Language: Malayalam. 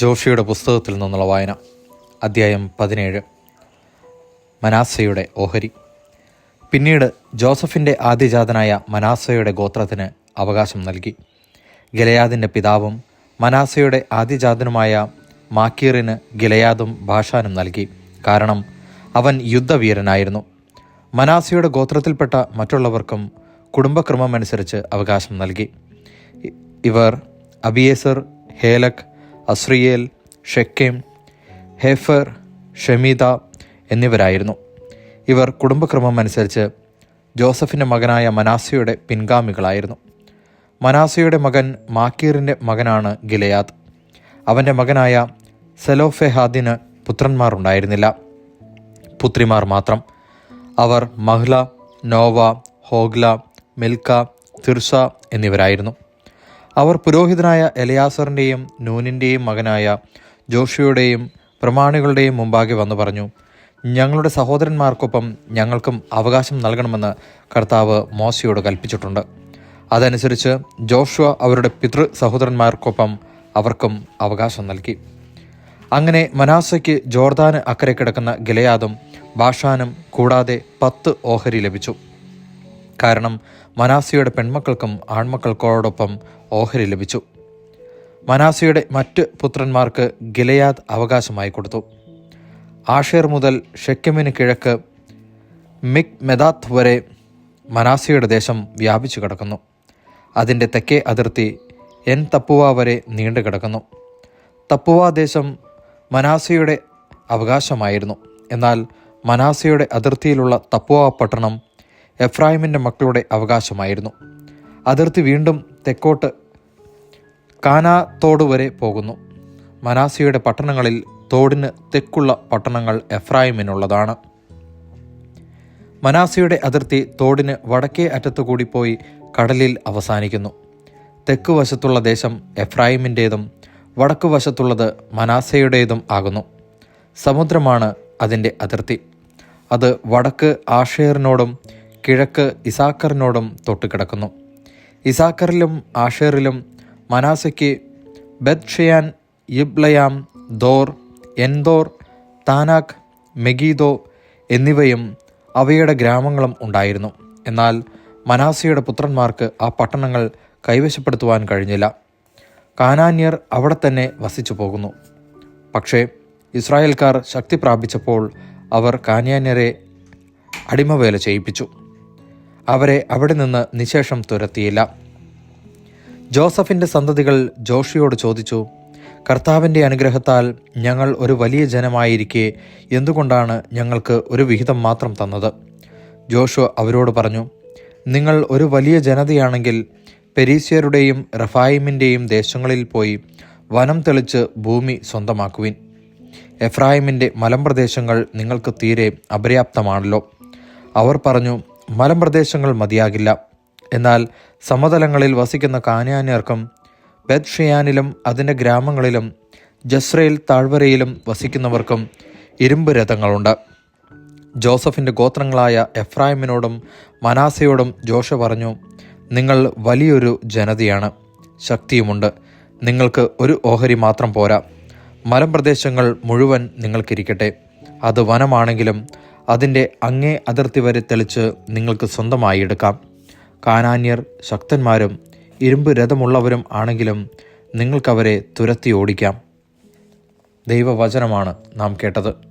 ജോഷിയുടെ പുസ്തകത്തിൽ നിന്നുള്ള വായന അദ്ധ്യായം പതിനേഴ്. മനാസയുടെ ഓഹരി. പിന്നീട് ജോസഫിന്റെ ആദ്യജാതനായ മനാസയുടെ ഗോത്രത്തിന് അവകാശം നൽകി. ഗലയാദിന്റെ പിതാവും മനാസയുടെ ആദ്യജാതനുമായ മാക്കീറിന് ഗിലയാദും ഭാഷാനും നൽകി. കാരണം അവൻ യുദ്ധവീരനായിരുന്നു. മനാസയുടെ ഗോത്രത്തിൽപ്പെട്ട മറ്റുള്ളവർക്കും കുടുംബക്രമമനുസരിച്ച് അവകാശം നൽകി. ഇവർ അബിയേസർ ഹേലക് അസ്രിയേൽ ഷെക്കേം ഹെഫർ ഷമീദ എന്നിവരായിരുന്നു. ഇവർ കുടുംബക്രമം അനുസരിച്ച് ജോസഫിന്റെ മകനായ മനാസയുടെ പിൻഗാമികളായിരുന്നു. മനാസയുടെ മകൻ മാക്കീറിന്റെ മകനാണ് ഗിലയാദ്. അവന്റെ മകനായ സെലോഫെഹാദിന് പുത്രന്മാരുണ്ടായിരുന്നില്ല പുത്രിമാർ മാത്രം. അവർ Mahlah Noah Hoglah Milcah Tirzah എന്നിവരായിരുന്നു. അവർ പുരോഹിതനായ എലയാസറിന്റെയും നൂനിന്റെയും മകനായ ജോഷിയുടെയും പ്രമാണികളുടെയും മുമ്പാകെ വന്നു പറഞ്ഞു ഞങ്ങളുടെ സഹോദരന്മാർക്കൊപ്പം ഞങ്ങൾക്കും അവകാശം നൽകണമെന്ന് കർത്താവ് മോശയോട് കൽപ്പിച്ചിട്ടുണ്ട്. അതനുസരിച്ച് ജോഷുവ അവരുടെ പിതൃ സഹോദരന്മാർക്കൊപ്പം അവർക്കും അവകാശം നൽകി. അങ്ങനെ മനാസയ്ക്ക് ജോർദാന് അക്കരെ കിടക്കുന്ന ഗിലയാദും ബാഷാനും കൂടാതെ പത്ത് ഓഹരി ലഭിച്ചു. കാരണം മനാസിയുടെ പെൺമക്കൾക്കും ആൺമക്കൾക്കോടൊപ്പം ഓഹരി ലഭിച്ചു. മനാസിയുടെ മറ്റ് പുത്രന്മാർക്ക് ഗിലയാദ് അവകാശമായി കൊടുത്തു. ആഷേർ മുതൽ ഷെക്കമിന് കിഴക്ക് മിക് മെദാത്ത് വരെ മനാസിയുടെ ദേശം വ്യാപിച്ചു കിടക്കുന്നു. അതിന്റെ തെക്കേ അതിർത്തി എൻ തപ്പുവ വരെ നീണ്ടു കിടക്കുന്നു. തപ്പുവ ദേശം മനാസിയുടെ അവകാശമായിരുന്നു. എന്നാൽ മനാസിയുടെ അതിർത്തിയിലുള്ള തപ്പുവ പട്ടണം എഫ്രായിമിന്റെ മക്കളുടെ അവകാശമായിരുന്നു. അതിർത്തി വീണ്ടും തെക്കോട്ട് കാനാത്തോട് വരെ പോകുന്നു. മനാസിയുടെ പട്ടണങ്ങളിൽ തോടിന് തെക്കുള്ള പട്ടണങ്ങൾ എഫ്രായിമിനുള്ളതാണ്. മനാസിയുടെ അതിർത്തി തോടിന് വടക്കേ അറ്റത്തു കൂടി പോയി കടലിൽ അവസാനിക്കുന്നു. തെക്ക് വശത്തുള്ള ദേശം എഫ്രായിമിന്റേതും വടക്കു വശത്തുള്ളത് മനാസയുടേതും ആകുന്നു. സമുദ്രമാണ് അതിന്റെ അതിർത്തി. അത് വടക്ക് ആഷേറിനോടും കിഴക്ക് ഇസാക്കറിനോടും തൊട്ടുകിടക്കുന്നു. ഇസാക്കറിലും ആഷേറിലും മനാസയ്ക്ക് ബത്ഷയാൻ യിബ്ലയാം ദോർ എൻദോർ താനാക് മെഗീദോ എന്നിവയും അവയുടെ ഗ്രാമങ്ങളും ഉണ്ടായിരുന്നു. എന്നാൽ മനാസയുടെ പുത്രന്മാർക്ക് ആ പട്ടണങ്ങൾ കൈവശപ്പെടുത്തുവാൻ കഴിഞ്ഞില്ല. കാനാന്യർ അവിടെ തന്നെ വസിച്ചു പോകുന്നു. പക്ഷേ ഇസ്രായേൽക്കാർ ശക്തി പ്രാപിച്ചപ്പോൾ അവർ കാനാന്യരെ അടിമവേല ചെയ്യിപ്പിച്ചു. അവരെ അവിടെ നിന്ന് നിശേഷം തുരത്തിയില്ല. ജോസഫിന്റെ സന്തതികൾ ജോഷിയോട് ചോദിച്ചു കർത്താവിന്റെ അനുഗ്രഹത്താൽ ഞങ്ങൾ ഒരു വലിയ ജനമായിരിക്കെ എന്തുകൊണ്ടാണ് ഞങ്ങൾക്ക് ഒരു വിഹിതം മാത്രം തന്നത്? ജോഷു അവരോട് പറഞ്ഞു നിങ്ങൾ ഒരു വലിയ ജനതയാണെങ്കിൽ പെരീസ്യരുടെയും റഫായിമിന്റെയും ദേശങ്ങളിൽ പോയി വനം തെളിച്ച് ഭൂമി സ്വന്തമാക്കുവിൻ. എഫ്രായിമിന്റെ മലമ്പ്രദേശങ്ങൾ നിങ്ങൾക്ക് തീരെ അപര്യാപ്തമാണല്ലോ. അവർ പറഞ്ഞു മലമ്പ്രദേശങ്ങൾ മതിയാകില്ല. എന്നാൽ സമതലങ്ങളിൽ വസിക്കുന്ന കാനാന്യർക്കും ബെത്ഷയാനിലും അതിന്റെ ഗ്രാമങ്ങളിലും ജസ്രയിൽ താഴ്വരയിലും വസിക്കുന്നവർക്കും ഇരുമ്പ് രഥങ്ങളുണ്ട്. ജോസഫിന്റെ ഗോത്രങ്ങളായ എഫ്രായിമിനോടും മനാസയോടും ജോഷ പറഞ്ഞു നിങ്ങൾ വലിയൊരു ജനതയാണ്. ശക്തിയുമുണ്ട്. നിങ്ങൾക്ക് ഒരു ഓഹരി മാത്രം പോരാ. മലമ്പ്രദേശങ്ങൾ മുഴുവൻ നിങ്ങൾക്കിരിക്കട്ടെ. അത് വനമാണെങ്കിലും അതിന്റെ അങ്ങേ അതിർത്തി വരെ തെളിച്ച് നിങ്ങൾക്ക് സ്വന്തമായി എടുക്കാം. കാനാന്യർ ശക്തന്മാരും ഇരുമ്പ് രഥമുള്ളവരും ആണെങ്കിലും നിങ്ങൾക്കവരെ തുരത്തി ഓടിക്കാം. ദൈവവചനമാണ് നാം കേട്ടത്.